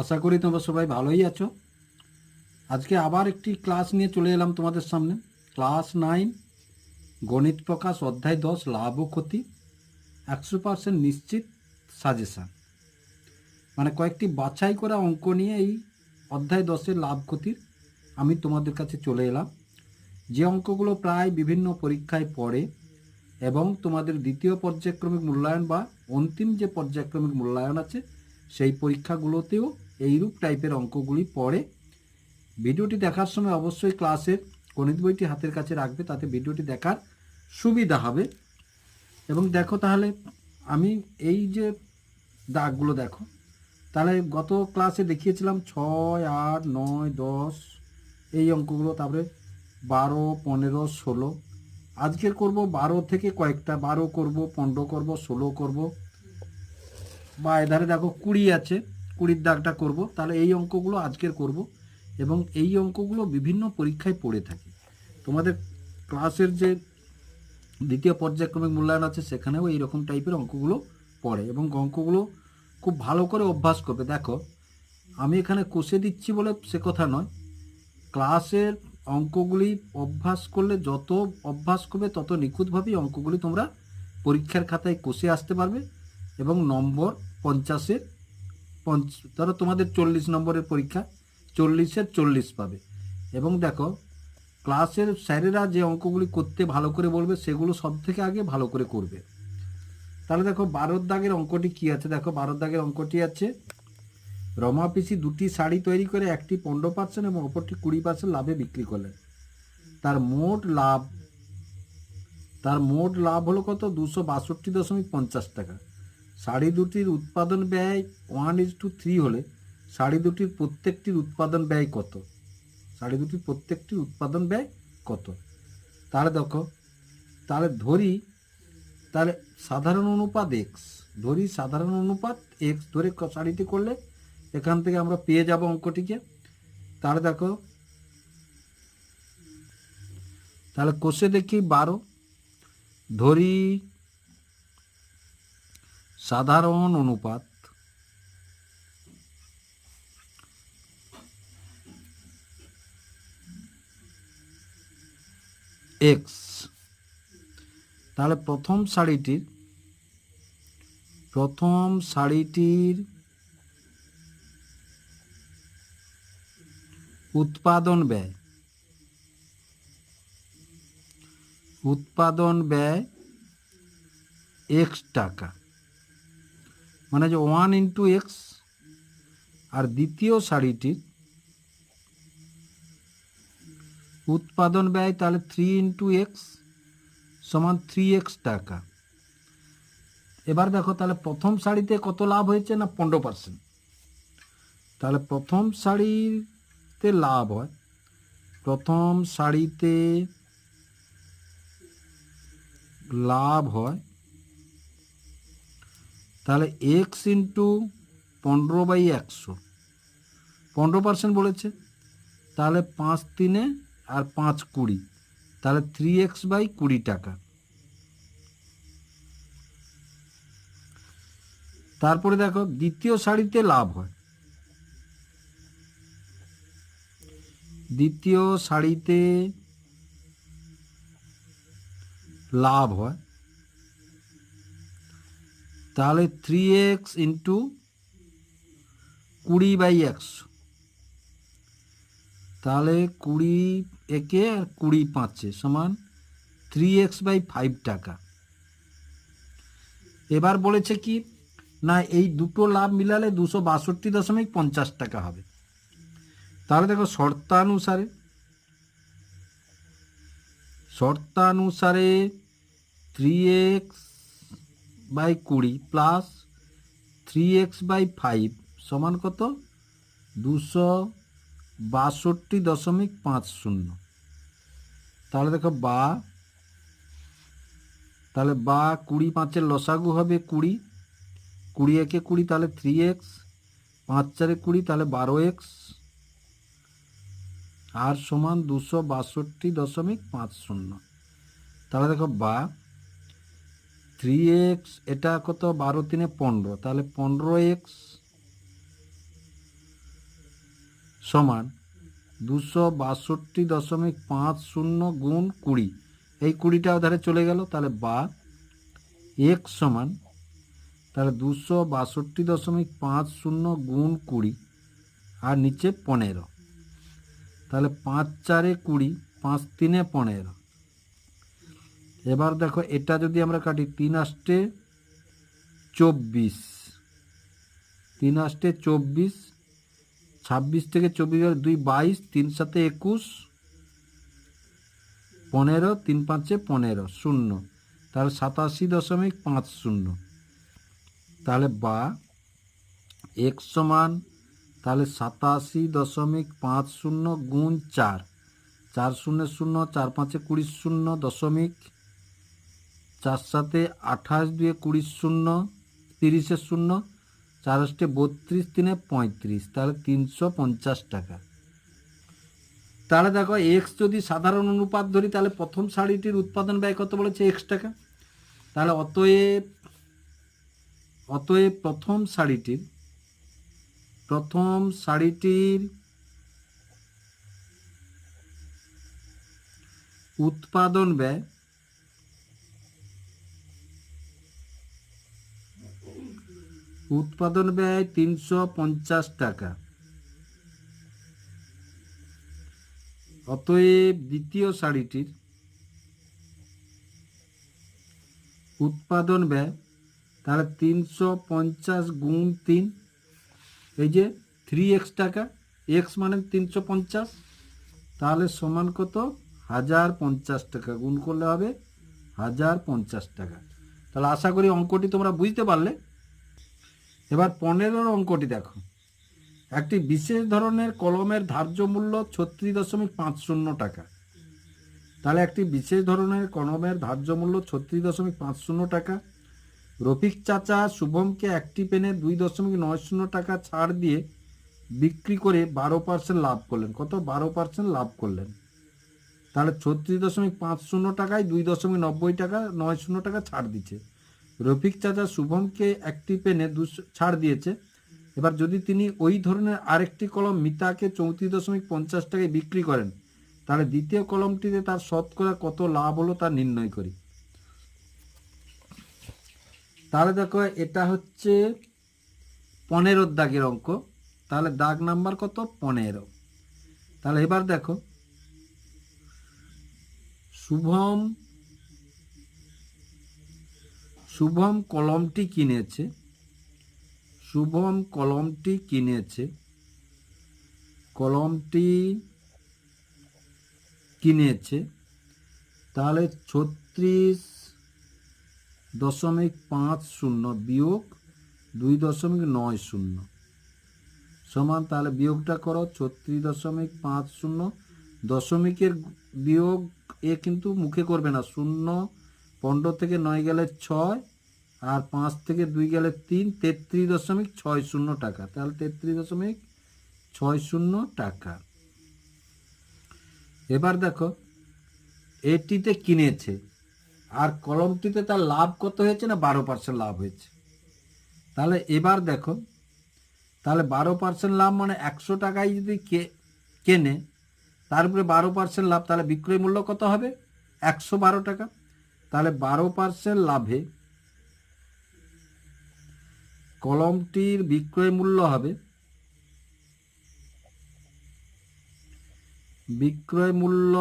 আশা করি তোমরা সবাই ভালোই আছো। আজকে আবার একটি ক্লাস নিয়ে চলে এলাম তোমাদের সামনে। ক্লাস নাইন, গণিত প্রকাশ অধ্যায় দশ, লাভ ও ক্ষতি, একশো পার্সেন্ট নিশ্চিত সাজেশান মানে কয়েকটি বাছাই করা অঙ্ক নিয়ে এই অধ্যায় দশের লাভ ক্ষতির আমি তোমাদের কাছে চলে এলাম। যে অঙ্কগুলো প্রায় বিভিন্ন পরীক্ষায় পড়ে এবং তোমাদের দ্বিতীয় পর্যায়ক্রমিক মূল্যায়ন বা অন্তিম যে পর্যায়ক্রমিক মূল্যায়ন আছে, সেই পরীক্ষাগুলোতেও এইরূপ টাইপের অঙ্কগুলি পড়ে। ভিডিওটি দেখার সময় অবশ্যই ক্লাসের গণিত বইটি হাতের কাছে রাখবে, তাতে ভিডিওটি দেখার সুবিধা হবে। এবং দেখো তাহলে, আমি এই যে দাগগুলো দেখো, তাহলে গত ক্লাসে দেখিয়েছিলাম ছয়, আট, নয়, দশ, এই অঙ্কগুলো, তারপরে বারো, পনেরো, ষোলো। আজকের করব বারো থেকে কয়েকটা, বারো করব, পনেরো করব, ষোলো করব। বা এধারে দেখো কুড়ি আছে। কুড়ির দাগটা করব, তাহলে এই অঙ্কগুলো আজকের করব এবং এই অঙ্কগুলো বিভিন্ন পরীক্ষায় পড়ে থাকে। তোমাদের ক্লাসের যে দ্বিতীয় পর্যায়ক্রমিক মূল্যায়ন আছে, সেখানেও এই রকম টাইপের অঙ্কগুলো পড়ে এবং অঙ্কগুলো খুব ভালো করে অভ্যাস করবে। দেখো, আমি এখানে কষে দিচ্ছি বলে সে কথা নয়। ক্লাসের অঙ্কগুলি অভ্যাস করলে যত অভ্যাস করবে, তত নিখুঁতভাবেই অঙ্কগুলি তোমরা পরীক্ষার খাতায় কষে আসতে পারবে এবং নম্বর পঞ্চাশের পঞ্চ, ধরো তোমাদের চল্লিশ নম্বরের পরীক্ষা, চল্লিশের চল্লিশ পাবে। এবং দেখো ক্লাসের স্যারেরা যে অঙ্কগুলি করতে ভালো করে বলবে, সেগুলো সব থেকে আগে ভালো করে করবে। তাহলে দেখো, বারোর দাগের অঙ্কটি কি আছে? দেখো, বারোর দাগের অঙ্কটি আছে, রমা পিসি দুটি শাড়ি তৈরি করে একটি পনেরো পার্সেন্ট এবং অপরটি কুড়ি পার্সেন্ট লাভে বিক্রি করলেন। তার মোট লাভ, তার মোট লাভ হলো কত? দুশো বাষট্টি দশমিক পঞ্চাশ টাকা। শাড়ি দুটির উৎপাদন ব্যয় ওয়ান ইজ টু থ্রি হলে শাড়ি দুটির প্রত্যেকটির উৎপাদন ব্যয় কত? শাড়ি দুটির প্রত্যেকটির উৎপাদন ব্যয় কত? তাহলে দেখো, তাহলে ধরি, তাহলে সাধারণ অনুপাত এক্স ধরি সাধারণ অনুপাত এক্স ধরে শাড়িটি করলে এখান থেকে আমরা পেয়ে যাব অঙ্কটিকে। তাহলে দেখো, তাহলে কোষে দেখি বারো, ধরি সাধারণ অনুপাত এক্স তাহলে প্রথম শাড়িটির প্রথম শাড়িটির উৎপাদন ব্যয়। উৎপাদন ব্যয় এক্স টাকা। মানে যে ওয়ান ইন্টু এক্স আর দ্বিতীয় শাড়িটির উৎপাদন ব্যয় তাহলে থ্রি ইন্টু এক্স সমান থ্রি এক্স টাকা। এবার দেখো তাহলে প্রথম শাড়িতে কত লাভ হয়েছে না পনেরো পার্সেন্ট? তাহলে প্রথম শাড়িতে লাভ হয়, প্রথম শাড়িতে লাভ হয় তাহলে এক্স ইন্টু পনেরো বাই একশো। পনেরো পার্সেন্ট বলেছে। তাহলে পাঁচ তিনে আর পাঁচ কুড়ি। তাহলে থ্রি এক্স বাই কুড়ি টাকা। তারপরে দেখো, দ্বিতীয় শাড়িতে লাভ হয়। দ্বিতীয় শাড়িতে লাভ হয়। তাহলে থ্রি এক্স ইন্টু কুড়ি বাই একশো তাহলে কুড়ি একে আর কুড়ি পাঁচে সমান থ্রি এক্স বাই ফাইভ টাকা। এবার বলেছে কি, না, এই দুটো লাভ মিলালে দুশো বাষট্টি দশমিক পঞ্চাশ টাকা হবে। তাহলে দেখো শর্তানুসারে শর্তানুসারে থ্রি এক্স বাই কুড়ি plus three x by five সমান কত? দুশো বাষট্টি দশমিক পাঁচ শূন্য। তাহলে দেখো বা, তাহলে বা কুড়ি পাঁচের লসাগু হবে কুড়ি। কুড়ি একে কুড়ি, তাহলে থ্রি এক্স। পাঁচ চারে কুড়ি, তাহলে বারো এক্স। আর সমান দুশো বাষট্টি দশমিক পাঁচ শূন্য। তাহলে দেখো বা থ্রি এক্স এটা কত? বারো তিনে পনেরো। তাহলে পনেরো এক্স সমান দুশো বাষট্টি দশমিক পাঁচ শূন্য গুণ কুড়ি। এই কুড়িটা ধারে চলে গেল, তাহলে বা এক সমান, তাহলে দুশো বাষট্টি দশমিক পাঁচ শূন্য গুণ কুড়ি আর নিচে পনেরো। তাহলে পাঁচ চারে কুড়ি, পাঁচ তিনে পনেরো। এবার দেখো, এটা যদি আমরা কাটি, তিন আষ্টে চব্বিশ। তিন আষ্টে চব্বিশ, ছাব্বিশ থেকে চব্বিশ দুই বাইশ, তিন সাথে একুশ, পনেরো, তিন পাঁচে পনেরো, শূন্য। তাহলে সাতাশি দশমিক পাঁচ শূন্য। তাহলে বা, এক সমান, তাহলে সাতাশি দশমিক পাঁচ শূন্য গুণ চার। চার শূন্য শূন্য, চার পাঁচে কুড়ি শূন্য দশমিক চার সাথে আঠাশ দুয়ে কুড়ি শূন্য তিরিশের শূন্য চার অষ্টে বত্রিশ তিনে পঁয়ত্রিশ, তাহলে তিনশো পঞ্চাশ টাকা। তাহলে দেখো এক্স যদি সাধারণ অনুপাত ধরি, তাহলে প্রথম শাড়িটির উৎপাদন ব্যয় কত বলেছে এক্স টাকা? তাহলে অতএব অতএব প্রথম শাড়িটির প্রথম শাড়িটির উৎপাদন ব্যয় উৎপাদন ব্যয় তিনশো পঞ্চাশ টাকা। অতএব দ্বিতীয় শাড়িটির উৎপাদন ব্যয় তাহলে তিনশো পঞ্চাশ গুণ তিন, এই যে থ্রি এক্স টাকা এক্স মানে তিনশো পঞ্চাশ, তাহলে সমান কত? হাজার পঞ্চাশ টাকা, গুণ করলে হবে হাজার পঞ্চাশ টাকা। তাহলে আশা করি অঙ্কটি তোমরা বুঝতে পারলে। এবার পনেরোর অঙ্কটি দেখো। একটি বিশেষ ধরনের কলমের ধার্য মূল্য ছত্রিশ দশমিক পাঁচ শূন্য টাকা। তাহলে একটি বিশেষ ধরনের কলমের ধার্য মূল্য ছত্রিশ দশমিক পাঁচ শূন্য টাকা। রফিক চাচা শুভমকে একটি পেনে দুই দশমিক নয় শূন্য টাকা ছাড় দিয়ে বিক্রি করে বারো পার্সেন্ট লাভ করলেন। কত? বারো পার্সেন্ট লাভ করলেন। তাহলে ছত্রিশ দশমিক পাঁচ শূন্য টাকায় দুই দশমিক নব্বই টাকা, নয় শূন্য টাকা ছাড় দিচ্ছে। রফিক চাচা শুভমকে একটি পেনে ছাড় দিয়েছে। এবার যদি তিনি ওই ধরনের আরেকটি কলম মিতাকে চৌত্রিশ দশমিক পঞ্চাশ টাকায় বিক্রি করেন, তাহলে দ্বিতীয় কলমটিতে তার শতকরা কত লাভ হলো তা নির্ণয় করি। তাহলে দেখো, এটা হচ্ছে পনেরোর দাগের অঙ্ক। তাহলে দাগ নাম্বার কত? পনেরো। তাহলে এবার দেখো, শুভম শুভম কলমটি কিনেছে। শুভম কলমটি কিনেছে। কলমটি কিনেছে। তাহলে ছত্রিশ দশমিক পাঁচ শূন্য বিয়োগ দুই দশমিক নয় শূন্য। সমান, তাহলে বিয়োগটা করো, ছত্রিশ দশমিক পাঁচ শূন্য। দশমিকের বিয়োগ এ কিন্তু মুখে করবে না। শূন্য পনেরো থেকে নয় গেলে ছয় আর পাঁচ থেকে দুই গেলে তিন, তেত্রিশ দশমিক ছয় শূন্য টাকা। তাহলে তেত্রিশ দশমিক ছয় শূন্য টাকা। এবার দেখো, এটিতে কিনেছে। আর কলমটিতে তার লাভ কত হয়েছে না বারো পার্সেন্ট লাভ হয়েছে? তাহলে এবার দেখো, তাহলে বারো পার্সেন্ট লাভ মানে একশো টাকায় যদি কে, কেনে, তার উপরে বারো পার্সেন্ট লাভ, তাহলে বিক্রয় মূল্য কত হবে? একশো বারো টাকা। তাহলে বারো পার্সেন্ট লাভে কলমটির বিক্রয় মূল্য হবে বিক্রয় মূল্য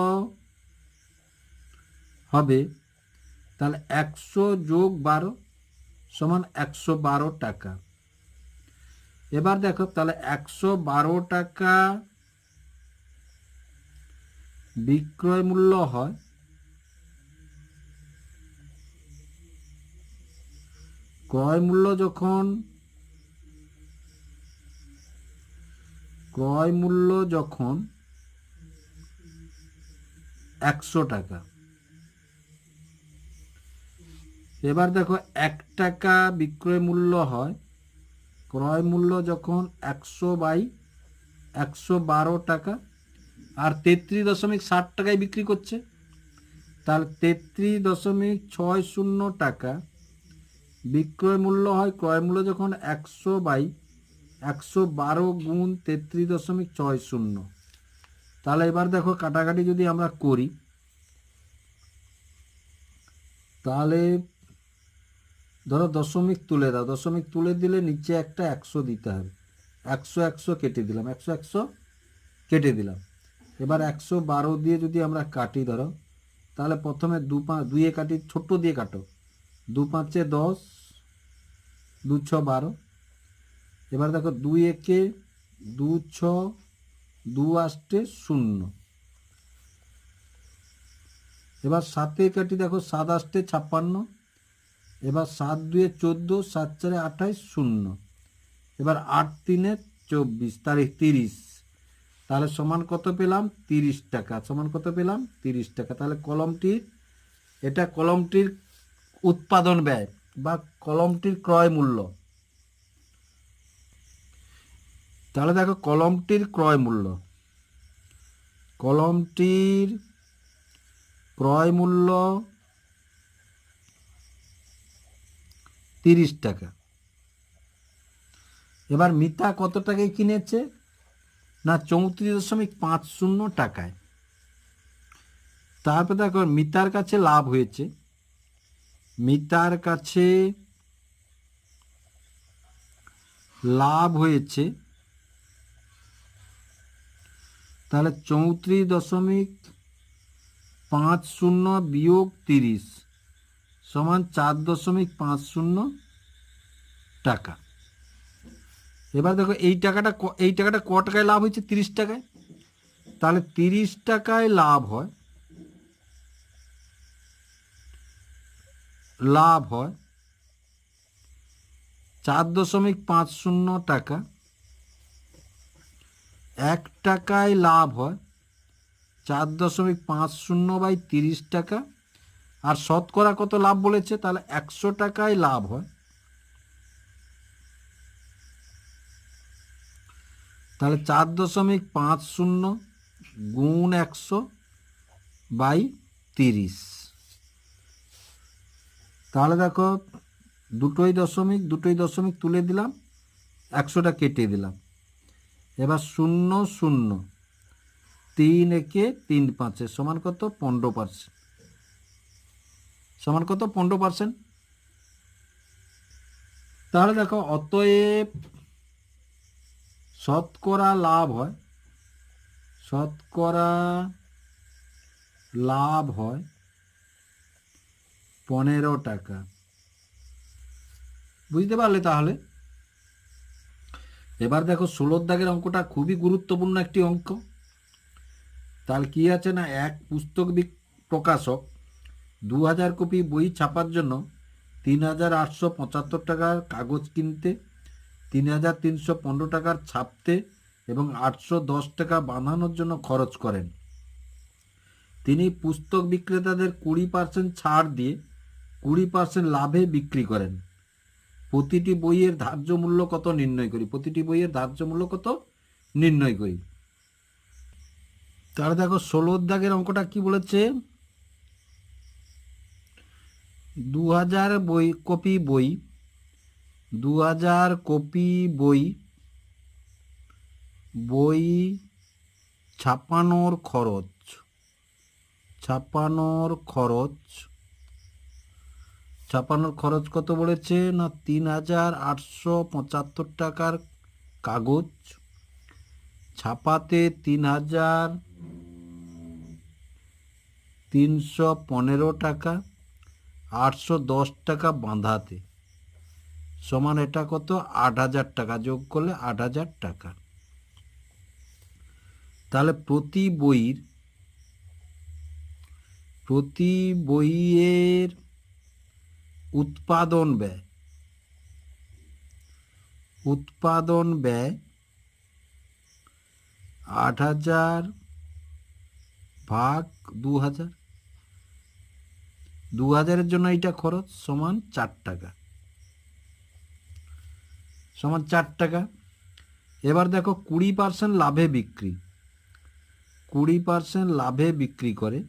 হবে তাহলে একশো যোগ বারো সমান একশো বারো টাকা। এবার দেখো তাহলে একশো বারো টাকা বিক্রয় মূল্য হয় ক্রয় মূল্য যখন, ক্রয় মূল্য যখন একশো টাকা। এবার দেখো, এক টাকা বিক্রয় মূল্য হয়, ক্রয় মূল্য যখন একশো বাই একশো বারো টাকা, আর তেত্রিশ দশমিক ষাট টাকায় বিক্রি করছে, তাহলে তেত্রিশ দশমিক ছয় শূন্য টাকা বিক্রয় মূল্য হয় ক্রয় মূল্য যখন একশো বাই একশো বারো গুণ তেত্রিশ দশমিক ছয় শূন্য। তাহলে এবার দেখো কাটাকাটি যদি আমরা করি, তাহলে ধরো দশমিক তুলে দাও, দশমিক তুলে দিলে নিচে একটা একশো দিতে হবে। একশো একশো কেটে দিলাম, একশো একশো কেটে দিলাম। এবার একশো বারো দিয়ে যদি আমরা কাটি ধরো, তাহলে প্রথমে দু পাঁচ দুইয়ে কাটি ছোট্ট দিয়ে কাটো। দু পাঁচে দশ দু ছ বারো। এবার দেখো দুই একে দু ছ দু আষ্টে শূন্য। এবার সাতে কাটি দেখো, সাত আষ্টে ছাপ্পান্ন। এবার সাত দুয়ে চোদ্দ, সাত চারে আঠাইশ, শূন্য। এবার আট তিনে চব্বিশ তারিখ তিরিশ। তাহলে সমান কত পেলাম? তিরিশ টাকা। সমান কত পেলাম? তিরিশ টাকা। তাহলে কলমটির, এটা কলমটির উৎপাদন ব্যয় বা কলমটির ক্রয় মূল্য। তাহলে দেখো কলমটির ক্রয় মূল্য। কলমটির ক্রয় মূল্য তিরিশ টাকা। এবার মিতা কত টাকায় কিনেছে? না, চৌত্রিশ দশমিক পাঁচ শূন্য টাকায়। তারপর দেখো মিতার কাছে লাভ হয়েছে। মিতার কাছে লাভ হয়েছে। তাহলে চৌত্রিশ দশমিক পাঁচ শূন্য বিয়োগ তিরিশ সমান চার দশমিক পাঁচ শূন্য টাকা। এবার দেখো এই টাকাটা এই টাকাটা ক টাকায় লাভ হয়েছে? তিরিশ টাকায়। তাহলে তিরিশ টাকায় লাভ হয়। লাভ হয়। চার দশমিক পাঁচ শূন্য টাকা। এক টাকায় লাভ হয়। চার দশমিক পাঁচ শূন্য বাই তিরিশ টাকা। আর শতকরা কত লাভ বলেছে? তাহলে একশো টাকায় লাভ হয়। তাহলে চার দশমিক পাঁচ শূন্য গুণ একশো বাই তিরিশ। তাহলে দেখো দুটোই দশমিক দুটোই দশমিক তুলে দিলাম, একশোটা কেটে দিলাম। এবার শূন্য শূন্য, তিন একে তিন পাঁচে সমান কত? পনেরো পার্সেন্ট। সমান কত? পনেরো পার্সেন্ট। তাহলে দেখো অতএব শতকরা লাভ হয়, শতকরা লাভ হয় পনেরো টাকা। বুঝতে পারলে তাহলে? এবার দেখো, ষোলোর দাগের অঙ্কটা খুবই গুরুত্বপূর্ণ একটি অঙ্ক। তাহলে কি আছে না, এক পুস্তক প্রকাশক দু হাজার কপি বই ছাপার জন্য তিন হাজার আটশো পঁচাত্তর টাকার কাগজ কিনতে, তিন হাজার তিনশো পনেরো টাকার ছাপতে এবং আটশো দশ টাকা বাঁধানোর জন্য খরচ করেন। তিনি পুস্তক বিক্রেতাদের কুড়ি পার্সেন্ট ছাড় দিয়ে কুড়ি পার্সেন্ট লাভে বিক্রি করেন। প্রতিটি বইয়ের ধার্য মূল্য কত নির্ণয় করি? প্রতিটি বইয়ের ধার্য মূল্য কত নির্ণয় করি? তাহলে দেখো ষোলোর দাগের অঙ্কটা কি বলেছে? দু হাজার বই, কপি বই। দু হাজার কপি বই। বই ছাপানোর খরচ। ছাপানোর খরচ। ছাপানোর খরচ কত বলেছে? না, তিন হাজার আটশো পঁচাত্তর টাকার কাগজ। ছাপাতে তিন হাজার তিনশো পনেরো টাকা, আটশো দশ টাকা বাঁধাতে। সমান এটা কত? আট হাজার টাকা, যোগ করলে আট হাজার টাকা। তাহলে প্রতি বইয়ের প্রতি বইয়ের উৎপাদন ব্যয়। উৎপাদন ব্যয় আট হাজার ভাগ দু হাজার। দু হাজারের জন্য এইটা খরচ সমান চার টাকা। সমান চার টাকা। এবার দেখো কুড়ি পার্সেন্ট লাভে বিক্রি। কুড়ি পার্সেন্ট লাভে বিক্রি করে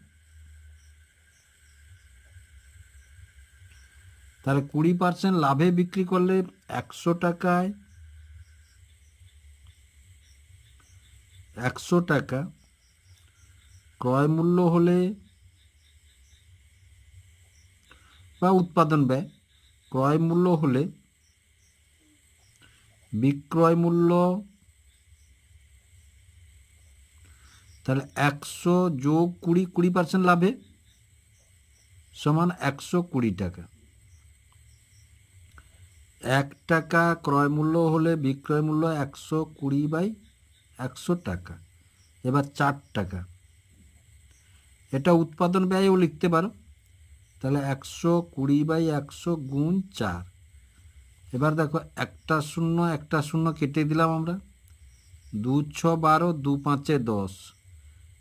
তাহলে কুড়ি পার্সেন্ট লাভে বিক্রি করলে একশো টাকায়, একশো টাকা ক্রয় মূল্য হলে বা উৎপাদন ব্যয়, ক্রয় মূল্য হলে বিক্রয় মূল্য, তাহলে একশো যোগ কুড়ি কুড়ি পার্সেন্ট লাভে সমান একশো কুড়ি টাকা। এক টাকা ক্রয় মূল্য হলে বিক্রয় মূল্য একশো কুড়ি বাই একশো টাকা। এবার চার টাকা। এটা উৎপাদন ব্যয়ও লিখতে পারো। তাহলে একশো কুড়ি বাই একশো গুণ চার। এবার দেখো একটা শূন্য একটা শূন্য কেটে দিলাম আমরা। দু ছ বারো, দু পাঁচে দশ।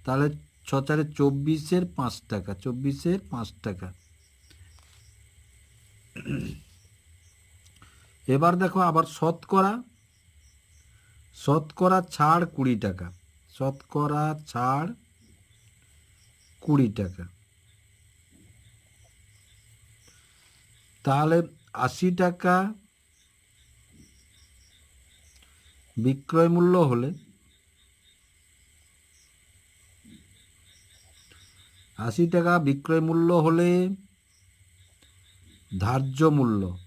তাহলে ছ চারে চব্বিশের পাঁচ টাকা, চব্বিশের পাঁচ টাকা। এবার দেখো আবার শতকরা শতকরা ছাড় কুড়ি টাকা, শতকরা ছাড় কুড়ি টাকা। তাহলে আশি টাকা বিক্রয় মূল্য হলে আশি টাকা বিক্রয় মূল্য হলে ধার্য মূল্য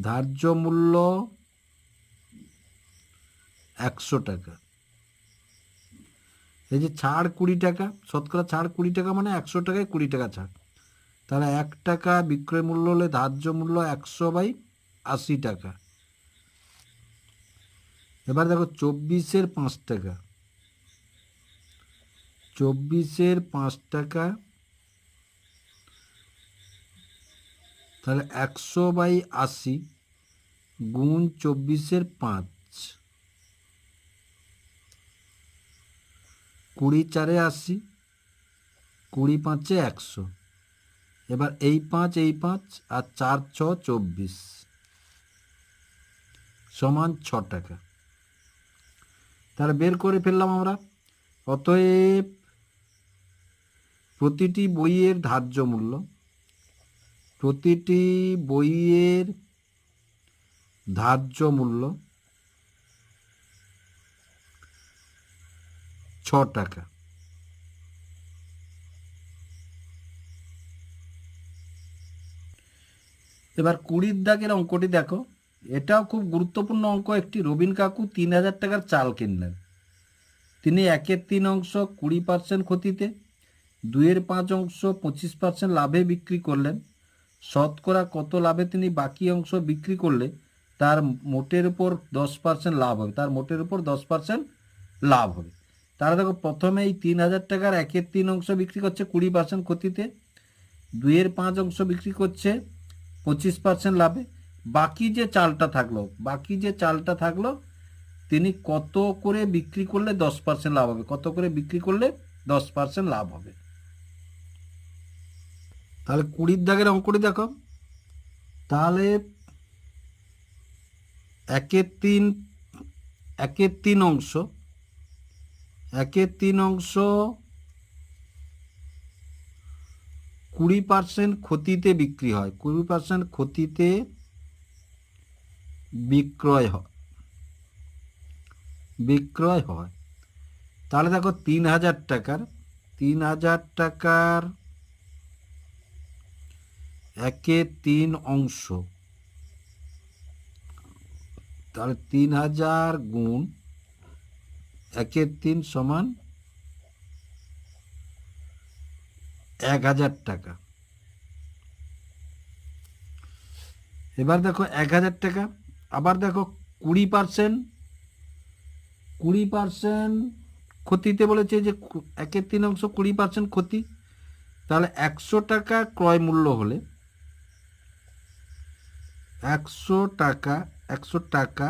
ধার্য মূল্য একশো টাকা। এই যে ছাড় কুড়ি টাকা, শতকরা ছাড় কুড়ি টাকা মানে একশো টাকায় কুড়ি টাকা ছাড়। তাহলে এক টাকা বিক্রয় মূল্য হলে ধার্য মূল্য একশো বাই আশি টাকা। এবার দেখো চব্বিশের পাঁচ টাকা। চব্বিশের পাঁচ টাকা তাহলে একশো বাই আশি গুণ চব্বিশের পাঁচ। কুড়ি চারে আশি, কুড়ি পাঁচে একশো। এবার এই পাঁচ এই পাঁচ আর চার, ছ, চব্বিশ। সমান ছ টাকা। তাহলে বের করে ফেললাম আমরা। অতএব প্রতিটি বইয়ের ধার্য মূল্য প্রতিটি বইয়ের ধার্য মূল্য ছ টাকা। এবার কুড়ির দাগের অঙ্কটি দেখো। এটাও খুব গুরুত্বপূর্ণ অঙ্ক, একটি রবিন কাকু তিন হাজার টাকার চাল কিনলেন। তিনি একের তিন অংশ কুড়ি পার্সেন্ট ক্ষতিতে, দুইয়ের পাঁচ অংশ পঁচিশ পার্সেন্ট লাভে বিক্রি করলেন। শতকরা কত লাভে তিনি বাকি অংশ বিক্রি করলে তার মোটের উপর দশ পার্সেন্ট লাভ হবে? তার মোটের উপর দশ পার্সেন্ট লাভ হবে। তারা দেখো, প্রথমে এই তিন হাজার টাকার একের তিন অংশ বিক্রি করছে কুড়ি পার্সেন্ট ক্ষতিতে, দুইয়ের পাঁচ অংশ বিক্রি করছে পঁচিশ পার্সেন্ট লাভে। বাকি যে চালটা থাকল, বাকি যে চালটা থাকল, তিনি কত করে বিক্রি করলে দশ পার্সেন্ট লাভ হবে? কত করে বিক্রি করলে দশ পার্সেন্ট লাভ হবে? তাহলে কুড়ির দাগের অঙ্কটি দেখো। তাহলে একের তিন একের তিন অংশ, একের তিন অংশ কুড়ি পার্সেন্ট ক্ষতিতে বিক্রি হয়। কুড়ি পার্সেন্ট ক্ষতিতে বিক্রয় হয়। বিক্রয় হয়। তাহলে দেখো তিন হাজার টাকার, তিন হাজার টাকার একে তিন অংশ। তাহলে তিন হাজার গুণ একের তিন সমান এক হাজার টাকা। এবার দেখো এক হাজার টাকা, আবার দেখো কুড়ি পার্সেন্ট। কুড়ি পার্সেন্ট ক্ষতিতে বলেছে যে একের তিন অংশ কুড়ি পার্সেন্ট ক্ষতি। তাহলে একশো টাকা ক্রয় মূল্য হলে একশো টাকা একশো টাকা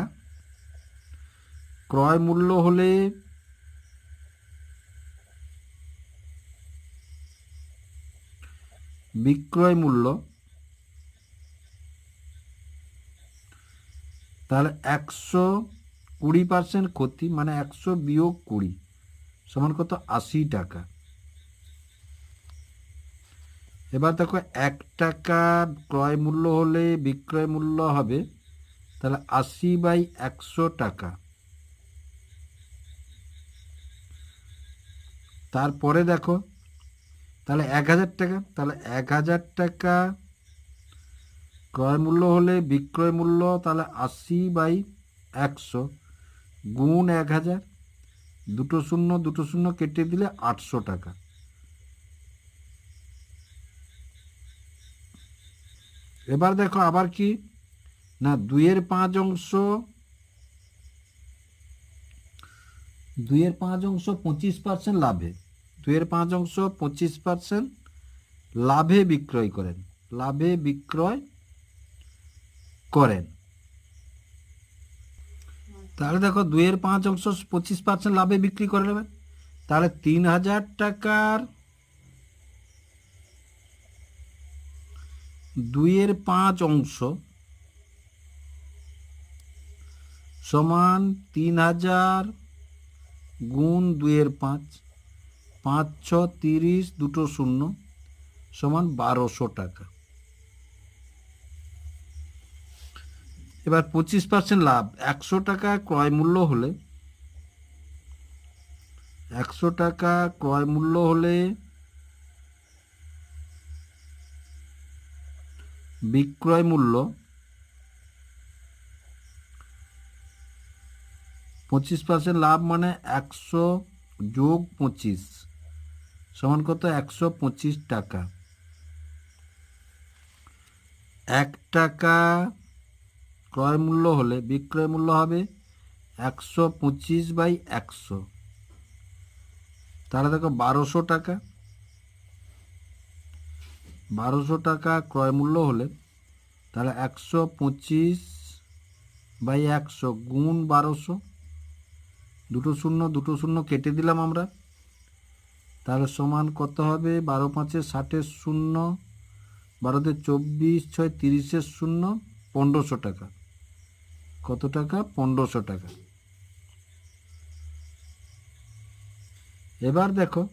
ক্রয় মূল্য হলে বিক্রয় মূল্য, তাহলে একশো কুড়ি পার্সেন্ট ক্ষতি মানে একশো বিয়োগ কুড়ি, সমান কত? আশি টাকা। এবার দেখো এক টাকা ক্রয় মূল্য হলে বিক্রয় মূল্য হবে তাহলে আশি বাই একশো টাকা। তারপরে দেখো, তাহলে এক হাজার টাকা, তাহলে এক হাজার টাকা ক্রয় মূল্য হলে বিক্রয় মূল্য তাহলে আশি বাই একশো গুণ এক হাজার, দুটো শূন্য দুটো শূন্য কেটে দিলে আটশো টাকা। এবার দেখো আবার কি? না, দুইয়ের পাঁচ অংশ, দুইয়ের পাঁচ অংশ পঁচিশ পার্সেন্ট লাভে। দুইয়ের পাঁচ অংশ পঁচিশ পার্সেন্ট লাভে বিক্রয় করেন। লাভে বিক্রয় করেন। তাহলে দেখো দুইয়ের পাঁচ অংশ পঁচিশ পার্সেন্ট লাভে বিক্রি করে নেবেন। তাহলে তিন হাজার টাকার দুইয়ের পাঁচ অংশ সমান তিন হাজার গুণ দুইয়ের পাঁচ পাঁচ, ছ, তিরিশ, দুটো শূন্য সমান বারোশো টাকা। এবার পঁচিশ পার্সেন্ট লাভ, একশো টাকা ক্রয় মূল্য হলে, একশো টাকা ক্রয় মূল্য হলে বিক্রয় মূল্য পঁচিশ পার্সেন্ট লাভ মানে একশো যোগ পঁচিশ সমান কত? একশো পঁচিশ টাকা। এক টাকা ক্রয় মূল্য হলে বিক্রয় মূল্য হবে একশো পঁচিশ বাই একশো। তাহলে দেখো বারোশো টাকা। বারোশো টাকা ক্রয় মূল্য হলে তাহলে একশো পঁচিশ বাই একশো গুণ বারোশো। দুটো শূন্য দুটো শূন্য কেটে দিলাম আমরা। তাহলে সমান কত হবে? বারো পাঁচে ষাটের শূন্য, বারোতে চব্বিশ, ছয় তিরিশের শূন্য, পনেরোশো টাকা। কত টাকা? পনেরোশো টাকা। এবার দেখো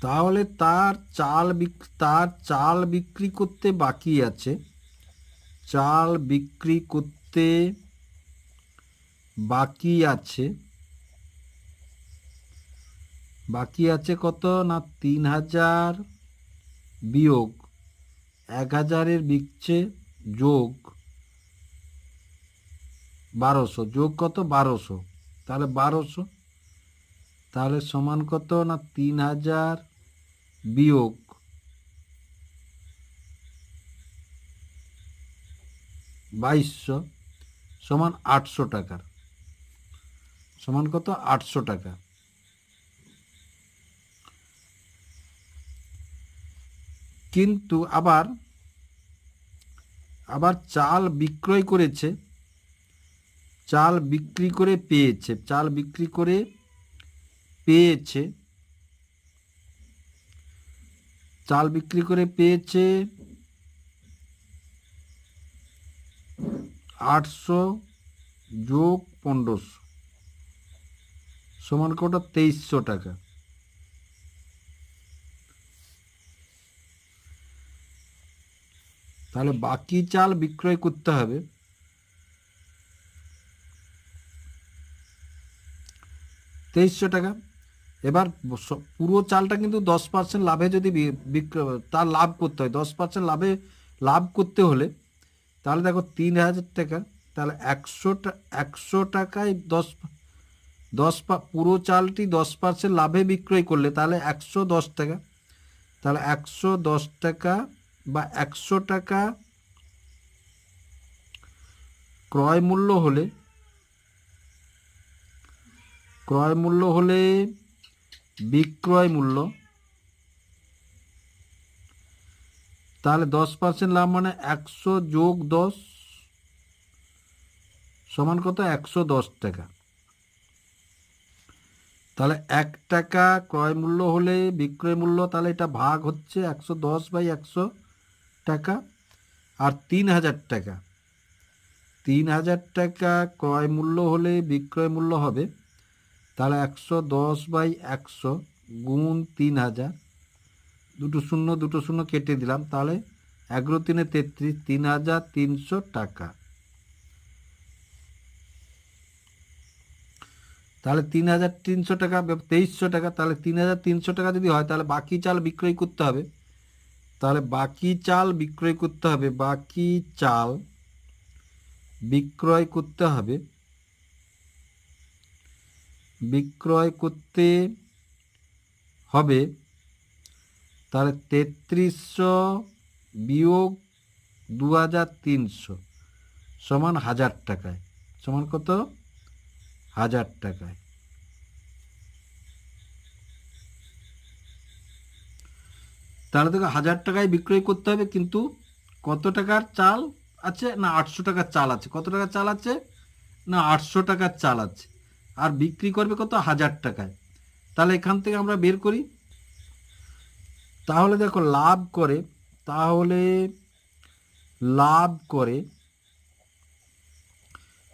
তাহলে তার চাল তার চাল বিক্রি করতে বাকি আছে। চাল বিক্রি করতে বাকি আছে। বাকি আছে কত না? তিন হাজার বিয়োগ। এক হাজারের বিকছে যোগ বারোশো। যোগ কত? বারোশো। তাহলে বারোশো। তাহলে সমান কত না? তিন হাজার বিয়োগ বাইশশো সমান আটশো টাকার। সমান কত? আটশো টাকা। কিন্তু আবার আবার চাল বিক্রয় করেছে, চাল বিক্রি করে পেয়েছে, চাল বিক্রি করে পেয়েছে। চাল বিক্রি করে পেয়েছে আটশো যোগ পনেরোশো। সমান কত তেইশশো টাকা। তাহলে বাকি চাল বিক্রয় করতে হবে। তেইশশো টাকা। এবার পুরো চালটা কিন্তু দশ পার্সেন্ট লাভে যদি তার লাভ করতে হয়, দশ পার্সেন্ট লাভে লাভ করতে হলে, তাহলে দেখো তিন হাজার টাকা, তাহলে একশো একশো টাকায় দশ দশ পুরো চালটি দশ পার্সেন্ট লাভে বিক্রয় করলে তাহলে একশো দশ টাকা, তাহলে একশো দশ টাকা বা একশো টাকা ক্রয় মূল্য হলে, ক্রয় মূল্য হলে বিক্রয় মূল্য। তাহলে দশ পার্সেন্ট লাভ মানে একশো যোগ দশ সমান কত? একশো দশ টাকা। তাহলে এক টাকা ক্রয় মূল্য হলে বিক্রয় মূল্য তাহলে এটা ভাগ হচ্ছে একশো দশ বাই একশো টাকা আর তিন হাজার টাকা। তিন হাজার টাকা ক্রয় মূল্য হলে বিক্রয় মূল্য হবে তাহলে একশো দশ বাই একশো গুণ তিন হাজার। দুটো শূন্য দুটো শূন্য কেটে দিলাম, তাহলে এগারো তিনে তেত্রিশ, তিন হাজার তিনশো টাকা। তাহলে তিন হাজার তিনশো টাকা তেইশশো টাকা, তাহলে তিন হাজার তিনশো টাকা যদি হয়, তাহলে বাকি চাল বিক্রয় করতে হবে। তাহলে বাকি চাল বিক্রয় করতে হবে, বাকি চাল বিক্রয় করতে হবে। বিক্রয় করতে হবে, তাহলে তেত্রিশশো বিয়োগ দু হাজার তিনশো সমান হাজার টাকায়। সমান কত? হাজার টাকায়। তাহলে তোকে হাজার টাকায় বিক্রয় করতে হবে, কিন্তু কত টাকার চাল আছে না আটশো টাকার চাল আছে? কত টাকার চাল আছে? না আটশো টাকার চাল আছে। আর বিক্রি করবে কত? হাজার টাকায়। তাহলে এখান থেকে আমরা বের করি। তাহলে দেখো, লাভ করে, তাহলে লাভ করে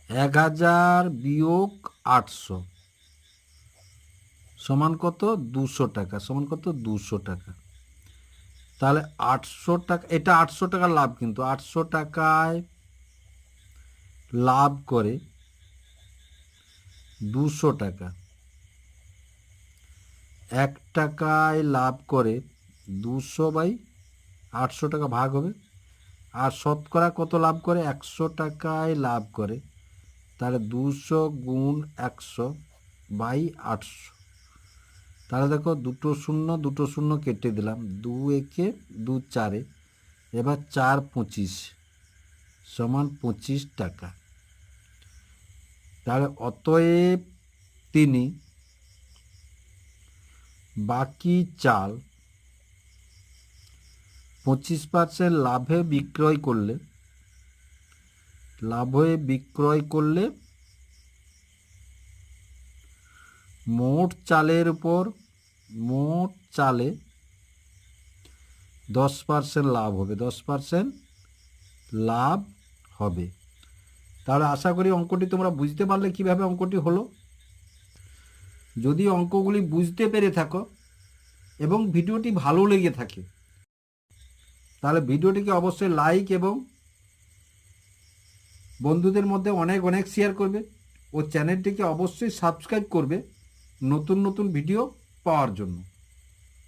এক হাজার বিয়োগ আটশো। সমান কত? দুশো টাকা। সমান কত? দুশো টাকা। তাহলে আটশো টাকা, এটা আটশো টাকার লাভ কিন্তু। আটশো টাকায় লাভ করে দুশো টাকা। এক টাকায় লাভ করে দুশো বাই আটশো টাকা ভাগ হবে। আর শতকরা কত লাভ করে? একশো টাকায় লাভ করে। তাহলে দুশো গুণ একশো বাই আটশো। তাহলে দেখো দুটো শূন্য দুটো শূন্য কেটে দিলাম। দু একে দু চারে। এবার চার পঁচিশ সমান পঁচিশ টাকা। তাহলে অতএব তিনি বাকি চাল পঁচিশ পার্সেন্ট লাভে বিক্রয় করলে, লাভে বিক্রয় করলে মোট চালের উপর, মোট চালে দশ পার্সেন্ট লাভ হবে, দশ পার্সেন্ট লাভ হবে। তাহলে আশা করি অঙ্কটি তোমরা বুঝতে পারলে কীভাবে অঙ্কটি হলো। যদি অঙ্কগুলি বুঝতে পেরে থাকো এবং ভিডিওটি ভালো লেগে থাকে, তাহলে ভিডিওটিকে অবশ্যই লাইক এবং বন্ধুদের মধ্যে অনেক অনেক শেয়ার করবে ও চ্যানেলটিকে অবশ্যই সাবস্ক্রাইব করবে নতুন নতুন ভিডিও পাওয়ার জন্য।